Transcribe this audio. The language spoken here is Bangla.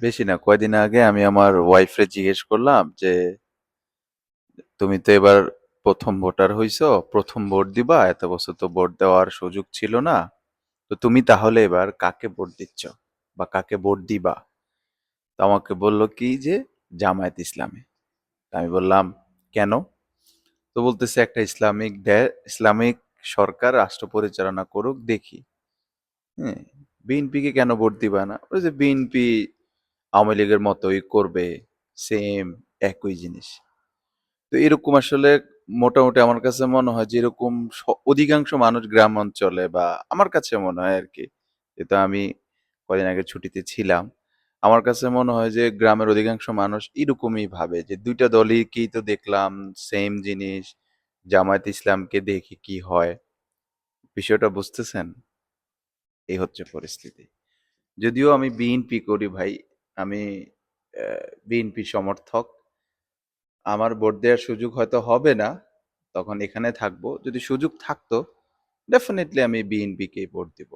বেশি না। কয়দিন আগে আমি আমার ওয়াইফরে জিজ্ঞেস করলাম যে, তুমি তো এবার প্রথম ভোটার হইছো, প্রথম ভোট দিবা, এত বছর তো ভোট দেওয়ার সুযোগ ছিল না। তো তুমি তাহলে এবার কাকে ভোট দিচ্ছ বা কাকে ভোট দিবা? তো আমাকে বলল, কি যে জামায়াত ইসলামে। আমি বললাম, কেন? তো বলতেছে, একটা ইসলামিক ইসলামিক সরকার রাষ্ট্র পরিচালনা করুক, দেখি। হ্যাঁ বিএনপিকে কেন ভোট দিবা না? ওই যে বিএনপি আওয়ামী লীগের মতোই করবে সেম একই জিনিস। তো এরকম আসলে মোটামুটি আমার কাছে মনে হয় যে এরকম অধিকাংশ মানুষ গ্রাম অঞ্চলে বা আমার কাছে মনে হয় আর কি যেহেতু আমি কদিন আগে ছুটিতে ছিলাম, আমার কাছে মনে হয় যে গ্রামের অধিকাংশ মানুষ এরকমই ভাবে যে দুইটা দলই কি তো দেখলাম সেম জিনিস, জামায়াত ইসলামকে দেখি কি হয়। বিষয়টা বুঝতেছেন? এই হচ্ছে পরিস্থিতি। যদিও আমি বিএনপি করি ভাই আমি বিএনপি সমর্থক। আমার ভোট দেওয়ার সুযোগ হয়তো হবে না, তখন এখানে থাকব। যদি সুযোগ থাকতো ডেফিনেটলি আমি বিএনপিকে ভোট দিব।